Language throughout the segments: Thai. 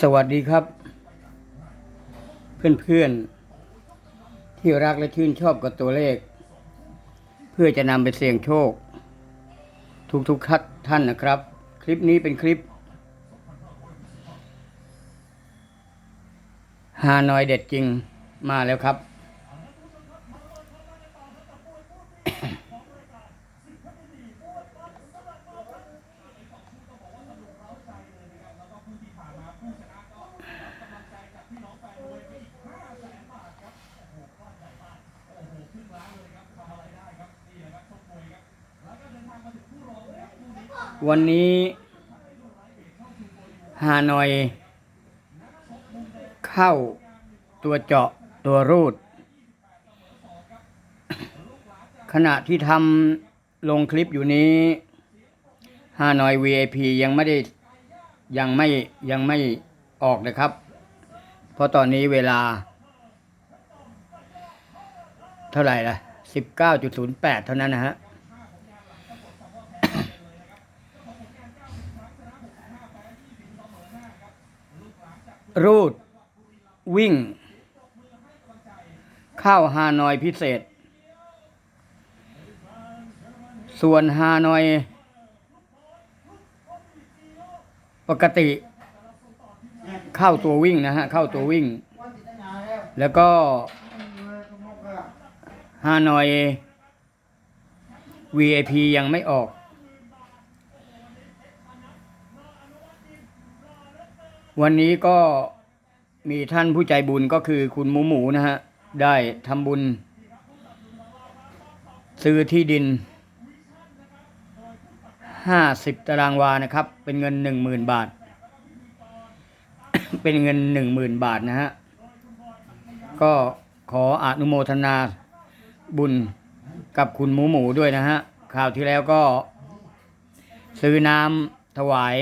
สวัสดีครับ เพื่อนๆ ที่รักและชื่นชอบกับตัวเลข เพื่อจะนำไปเสี่ยงโชค ทุกๆคัดท่านนะครับ คลิปนี้เป็นคลิปฮานอยเด็ดจริงมาแล้วครับ วันนี้ฮานอย เข้าตัวเจาะตัวรูด ขณะที่ทำลงคลิปอยู่นี้ฮานอย VIP ยังไม่ได้ยังไม่ยังไม่ออกนะครับ เพราะตอนนี้เวลา เท่าไหร่ล่ะ19.08 เท่านั้นนะฮะ รูด วิ่งเข้าฮานอยพิเศษ ส่วนฮานอย ปกติ เข้าตัววิ่งนะฮะ เข้าตัววิ่ง แล้วก็ฮานอย VIP ยังไม่ออก วันนี้ก็มีท่านผู้ใจบุญก็คือคุณหมูหมูนะฮะ ได้ทำบุญ ซื้อที่ดินห้าสิบตารางวานะครับ เป็นเงินหนึ่งหมื่นบาท เป็นเงินหนึ่งหมื่นบาทนะฮะ ก็ขออนุโมทนาบุญกับคุณหมูหมูด้วยนะฮะ คราวที่แล้วก็ซื้อน้ำถวาย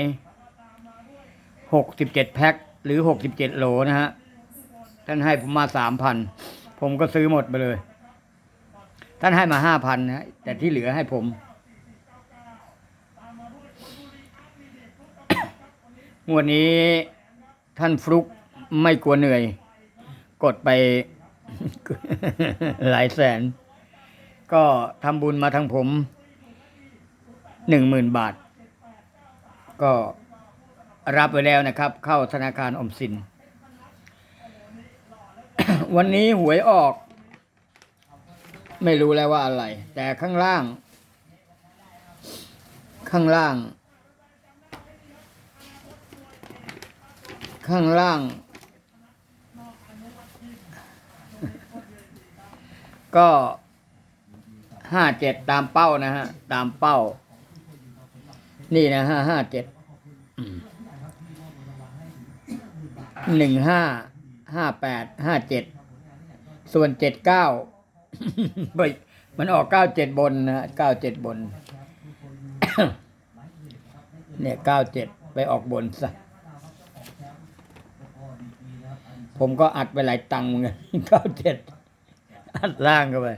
หกสิบเจ็ดแพ็คหรือหกสิบเจ็ดโหลนะฮะ ท่านให้ผมมาสามพันผมก็ซื้อหมดไปเลย ท่านให้มาห้าพันนะแต่ที่เหลือให้ผม งวดนี้ท่านฟลุกไม่กลัวเหนื่อย กดไปหลายแสน ก็ทำบุญมาทางผมหนึ่งหมื่นบาท ก็ รับไปแล้วนะครับ เข้าธนาคารออมสิน วันนี้หวยออก ไม่รู้แล้วว่าอะไร แต่ข้างล่าง ข้างล่าง ข้างล่าง ก็ห้าเจ็ดตามเป้านะฮะ ตามเป้า นี่นะห้าห้าเจ็ด หนึ่งห้าห้าแปดห้าเจ็ดส่วนเจ็ดเก้ามันออกเก้าเจ็ดบนนะฮะเก้าเจ็ดบน เนี่ยเก้าเจ็ดไปออกบนซะผมก็อัดไปหลายตังค์เหมือนกันเก้าเจ็ดอัดล่างเข้าไป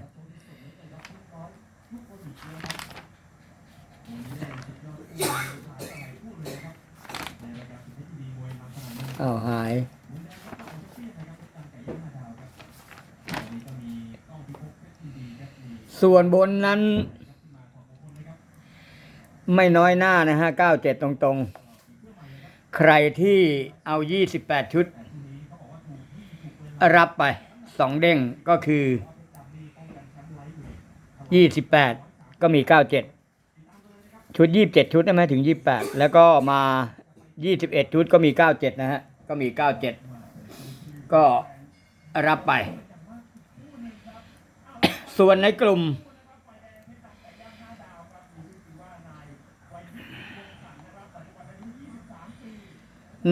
อ้าวหาย ส่วนบนนั้น ไม่น้อยหน้านะฮะเก้าเจ็ดตรงๆ ใครที่เอายี่สิบแปดชุด รับไปสองเด้งก็คือยี่สิบแปดก็มีเก้าเจ็ดชุดยี่บเจ็ดชุดนะไหมถึงยี่บแปดแล้วก็มา ยี่สิบเอ็ดชุดก็มีเก้าเจ็ดนะฮะ ก็มีเก้าเจ็ดก็รับไป ส่วนในกลุ่ม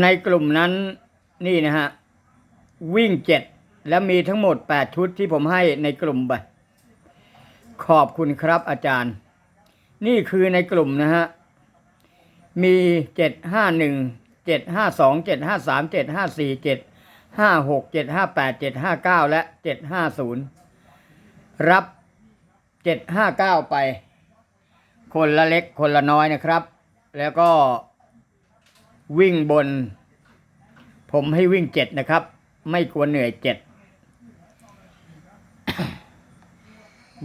ในกลุ่มนั้นนี่นะฮะ วิ่งเจ็ดแล้วมีทั้งหมดแปดชุดที่ผมให้ในกลุ่มไปขอบคุณครับอาจารย์ นี่คือในกลุ่มนะฮะ มีเจ็ดห้าหนึ่งเจ็ดห้าสองเจ็ดห้าสามเจ็ดห้าสี่เจ็ดห้าหกเจ็ดห้าแปดเจ็ดห้าเก้าและเจ็ดห้าศูนย์รับเจ็ดห้าเก้าไป คนละเล็กคนละน้อยนะครับ แล้วก็วิ่งบน ผมให้วิ่งเจ็ดนะครับ ไม่กลัวเหนื่อยเจ็ด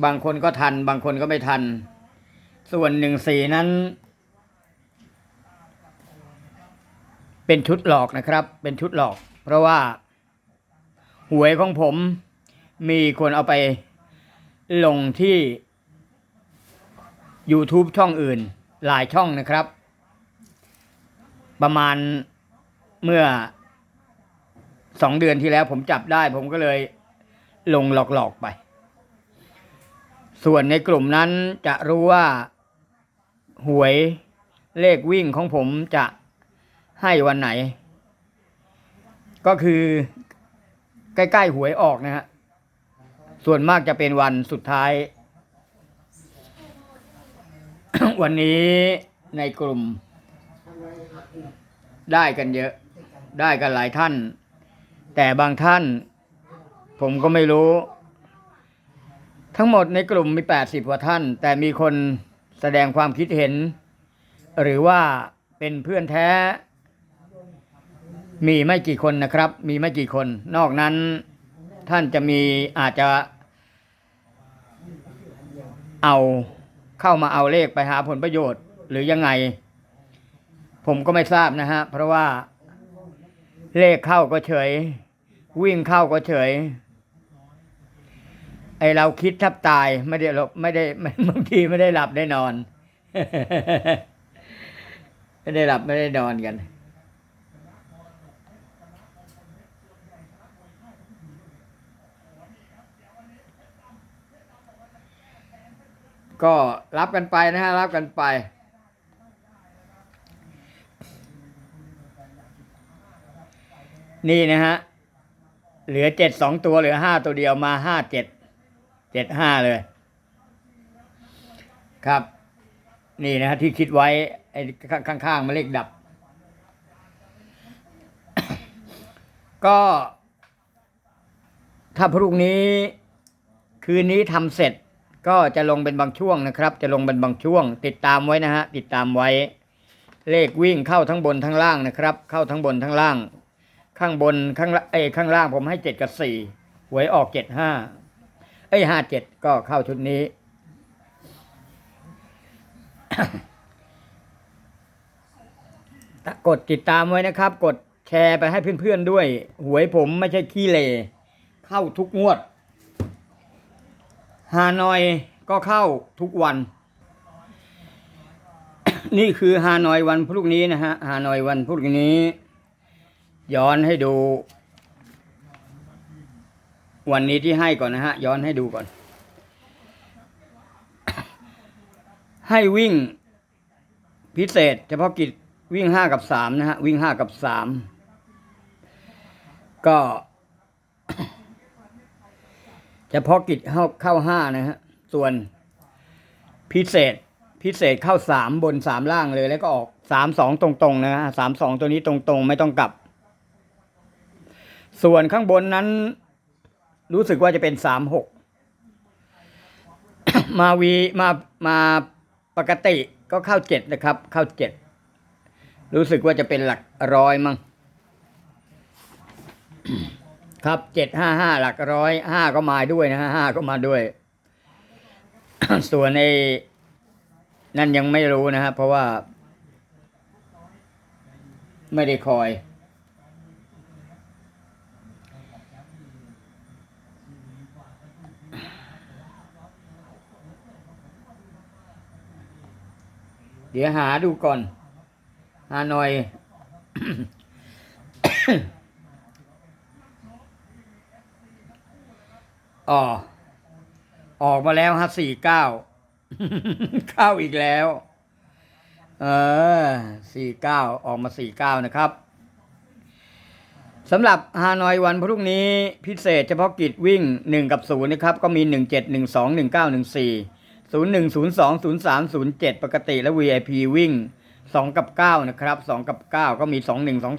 บางคนก็ทัน บางคนก็ไม่ทัน ส่วนหนึ่งสี่นั้น เป็นชุดหลอกนะครับ เป็นชุดหลอก เพราะว่าหวยของผมมีคนเอาไปลงที่ YouTube ช่องอื่น หลายช่องนะครับ ประมาณเมื่อสองเดือนที่แล้วผมจับได้ ผมก็เลยลงหลอกๆไป ส่วนในกลุ่มนั้นจะรู้ว่า หวยเลขวิ่งของผมจะ ให้วันไหน ก็คือใกล้ๆหวยออกนะฮะ ส่วนมากจะเป็นวันสุดท้าย วันนี้ในกลุ่ม ได้กันเยอะ ได้กันหลายท่าน แต่บางท่าน ผมก็ไม่รู้ ทั้งหมดในกลุ่มมีแปดสิบกว่าท่าน แต่มีคนแสดงความคิดเห็น หรือว่าเป็นเพื่อนแท้ มีไม่กี่คนนะครับ มีไม่กี่คน นอกนั้นท่านจะมีอาจจะ เอาเข้ามาเอาเลขไปหาผลประโยชน์ หรือยังไง ผมก็ไม่ทราบนะฮะ เพราะว่า เลขเข้าก็เฉย วิ่งเข้าก็เฉย ไอเราคิดทับตายไม่ได้หลบไม่ได้บางทีไม่ได้หลับได้นอน ไม่ได้หลับไม่ได้นอนกัน ก็รับกันไปนะฮะรับกันไป นี่นะฮะ เหลือเจ็ดสองตัวเหลือห้าตัวเดียวมาห้าเจ็ดเจ็ดห้าเลย ครับ นี่นะฮะที่คิดไว้ไอ้ข้างข้างๆมาเลขดับ ก็ ถ้าพรุ่งนี้ คืนนี้ทำเสร็จ ก็จะลงเป็นบางช่วงนะครับ จะลงเป็นบางช่วง ติดตามไว้นะฮะติดตามไว้ เลขวิ่งเข้าทั้งบนทั้งล่างนะครับ เข้าทั้งบนทั้งล่าง ข้างบนข้างเอข้างล่างผมให้เจ็ดกับสี่หวยออกเจ็ดห้าเอ้ยห้าเจ็ดก็เข้าชุดนี้ กดติดตามไว้นะครับ กดแชร์ไปให้เพื่อนๆด้วย หวยผมไม่ใช่ขี้เลเข้าทุกงวด ฮานอยก็เข้าทุกวัน นี่คือฮานอยวันพรุ่งนี้นะฮะฮานอยวันพรุ่งนี้ ย้อนให้ดู วันนี้ที่ให้ก่อนนะฮะ ย้อนให้ดูก่อน ให้วิ่งพิเศษ เฉพาะกิจวิ่งห้ากับสามนะฮะ วิ่งห้ากับสามก็ เฉพาะกิจเข้าเข้าห้านะฮะ ส่วนพิเศษพิเศษเข้าสามบนสามล่างเลย แล้วก็ออกสามสองตรงๆนะฮะสามสองตัวนี้ตรงๆ ไม่ต้องกลับ ส่วนข้างบนนั้น รู้สึกว่าจะเป็นสามหกมาวีมามาปกติก็เข้าเจ็ดนะครับ เข้าเจ็ดรู้สึกว่าจะเป็นหลักร้อยมั้ง ครับเจ็ดห้าห้าหลักร้อยห้าก็มาด้วยนะฮะห้าก็มาด้วย ส่วนในนั่นยังไม่รู้นะครับเพราะว่า ไม่ได้คอยเดี๋ยวหาดูก่อน ฮานอย อ๋อออกมาแล้วฮะสี่เก้าเข้าอีกแล้ว เออสี่เก้าออกมาสี่เก้านะครับสำหรับฮานอยวันพรุ่งนี้พิเศษเฉพาะกิจวิ่งหนึ่งกับศูนย์นะครับ ก็มีหนึ่งเจ็ดหนึ่งสองหนึ่งเก้าหนึ่งสี่ศูนย์หนึ่งศูนย์สองศูนย์สามศูนย์เจ็ดปกติและ VIP วิ่งสองกับเก้านะครับสองกับเก้าก็มีสองหนึ่งสอ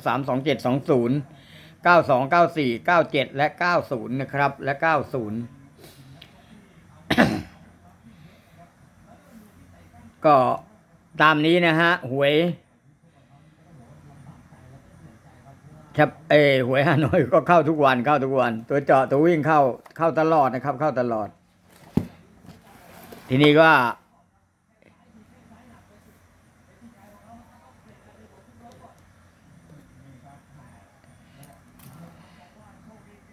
งสามสองเก้าสองเก้าสี่เก้าเจ็ดและเก้าศูนย์นะครับ และเก้าศูนย์ก็ตามนี้นะฮะ หวยชับเอหวยฮานอยก็เข้าทุกวันเข้าทุกวัน ตัวเจาะตัววิ่งเข้าเข้าตลอดนะครับ เข้าตลอด ทีนี้ก็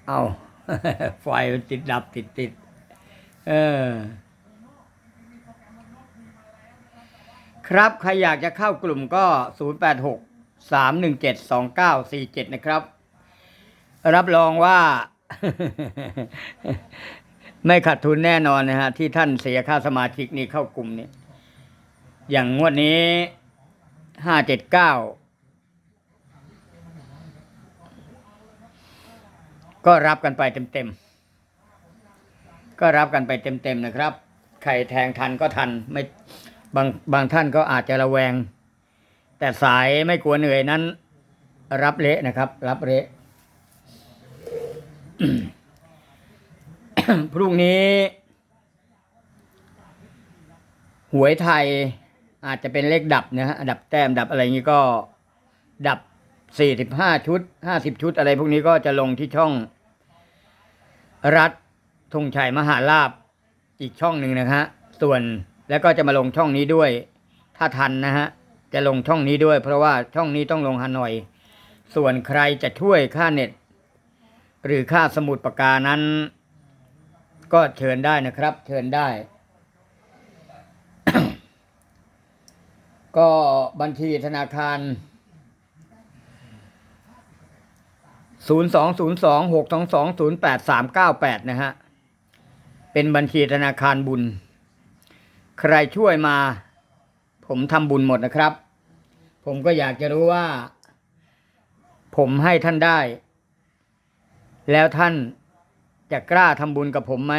เอาไฟมันติดดับติดติด เออ ครับ ใครอยากจะเข้ากลุ่มก็ 086 317 2947 นะครับ รับรองว่า ไม่ขาดทุนแน่นอนนะฮะ ที่ท่านเสียค่าสมาชิกนี่เข้ากลุ่มนี้ อย่างงวดนี้ 579 ก็รับกันไปเต็มๆ ก็รับกันไปเต็มๆนะครับ ใครแทงทันก็ทันไม่บางบางท่านก็อาจจะระแวง แต่สายไม่กลัวเหนื่อยนั้น รับเละนะครับ รับเละพรุ่งนี้ หวยไทยอาจจะเป็นเลขดับนะฮะดับแต้มดับอะไรอย่างนี้ก็ดับสี่สิบห้าชุดห้าสิบชุดอะไรพวกนี้ก็จะลงที่ช่อง รัฐธงชัยมหาลาบอีกช่องหนึ่งนะฮะส่วนแล้วก็จะมาลงช่องนี้ด้วย ถ้าทันนะฮะจะลงช่องนี้ด้วย เพราะว่าช่องนี้ต้องลงฮานอย ส่วนใครจะช่วยค่าเน็ต หรือค่าสมุดปากกานั้น ก็เชิญได้นะครับ เชิญได้ ก็บัญชีธนาคาร ศูนย์สองศูนย์สองหกสองสองศูนย์แปดสามเก้าแปดนะฮะ เป็นบัญชีธนาคารบุญ ใครช่วยมา ผมทำบุญหมดนะครับ ผมก็อยากจะรู้ว่า ผมให้ท่านได้ แล้วท่านจะกล้าทำบุญกับผมไหม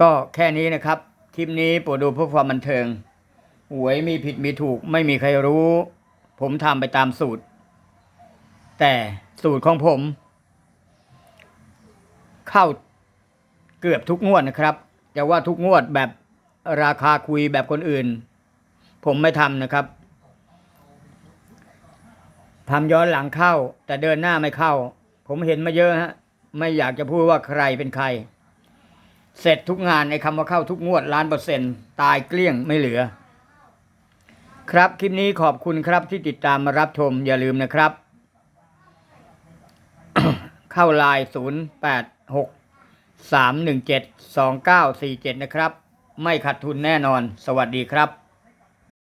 ก็แค่นี้นะครับ คลิปนี้โปรดดูเพื่อความบันเทิงหวยมีผิดมีถูกไม่มีใครรู้ ผมทำไปตามสูตร แต่สูตรของผม เข้าเกือบทุกงวดนะครับจะว่าทุกงวดแบบราคาคุยแบบคนอื่น ผมไม่ทำนะครับทำย้อนหลังเข้า แต่เดินหน้าไม่เข้า ผมเห็นมาเยอะฮะไม่อยากจะพูดว่าใครเป็นใคร เสร็จทุกงานในคำว่าเข้าทุกงวดล้านเปอร์เซ็นต์ตายเกลี้ยงไม่เหลือ ครับคลิปนี้ขอบคุณครับที่ติดตามมารับชมอย่าลืมนะครับ เข้าไลน์ศูนย์แปดหกสามหนึ่งเจ็ดสองเก้าสี่เจ็ดนะครับ ไม่ขาดทุนแน่นอน สวัสดีครับ